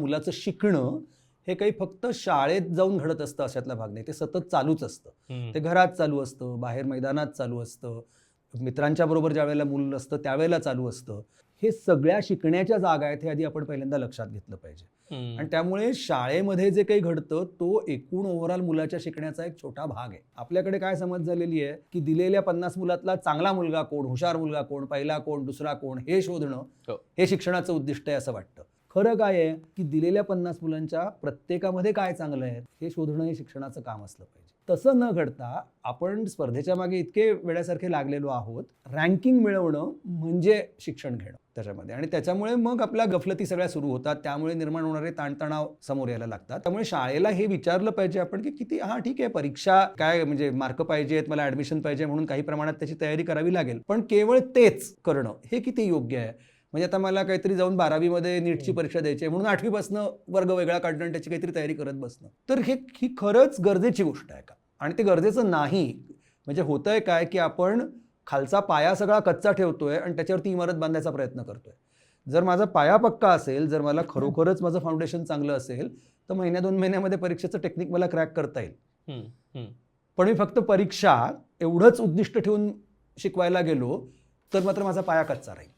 मुलाचं शिकणं हे काही फक्त शाळेत जाऊन घडत असतं अशातला भाग नाही ते सतत चालूच असतं. ते घरात चालू असतं बाहेर मैदानात चालू असतं मित्रांच्या बरोबर ज्या वेळेला मूल असतं त्यावेळेला चालू असतं हे सगळ्या शिकण्याच्या जागा आहेत हे आधी आपण पहिल्यांदा लक्षात घेतलं पाहिजे. आणि त्यामुळे शाळेमध्ये जे काही घडतं तो एकूण ओव्हरऑल मुलाच्या शिकण्याचा एक छोटा भाग आहे आपल्याकडे काय समज झालेली आहे की दिलेल्या पन्नास मुलातला चांगला मुलगा कोण हुशार मुलगा कोण पहिला कोण दुसरा कोण हे शोधणं हो. हे शिक्षणाचं उद्दिष्ट आहे असं वाटतं खरं काय आहे की दिलेल्या पन्नास मुलांच्या प्रत्येकामध्ये काय चांगलं आहे? हे शोधणं हे शिक्षणाचं काम असलं पाहिजे. तसं न घडता आपण स्पर्धेच्या मागे इतके वेळासारखे लागलेलो आहोत रँकिंग मिळवणं म्हणजे शिक्षण घेणं त्याच्यामध्ये. आणि त्याच्यामुळे मग आपल्या गफलती सगळ्या सुरू होतात त्यामुळे निर्माण होणारे ताणतणाव समोर यायला लागतात. त्यामुळे शाळेला हे विचारलं पाहिजे आपण की किती हा ठीक आहे परीक्षा काय म्हणजे मार्क पाहिजेत मला ऍडमिशन पाहिजे म्हणून काही प्रमाणात त्याची तयारी करावी लागेल. पण केवळ तेच करणं हे किती योग्य आहे? म्हणजे आता मला काहीतरी जाऊन बारावीमध्ये नीटची परीक्षा द्यायची आहे म्हणून आठवीपासनं वर्ग वेगळा काढणं आणि त्याची काहीतरी तयारी करत बसणं. तर हे ही खरंच गरजेची गोष्ट आहे का? आणि ते गरजेचं नाही. म्हणजे होतंय काय की आपण खालचा पाया सगळा कच्चा ठेवतोय आणि त्याच्यावरती इमारत बांधायचा प्रयत्न करतोय. जर माझा पाया पक्का असेल जर मला खरोखरच माझं फाउंडेशन चांगलं असेल तर महिन्या दोन महिन्यामध्ये परीक्षेचं टेक्निक मला क्रॅक करता येईल. पण मी फक्त परीक्षा एवढंच उद्दिष्ट ठेवून शिकवायला गेलो तर मात्र माझा पाया कच्चा राहील.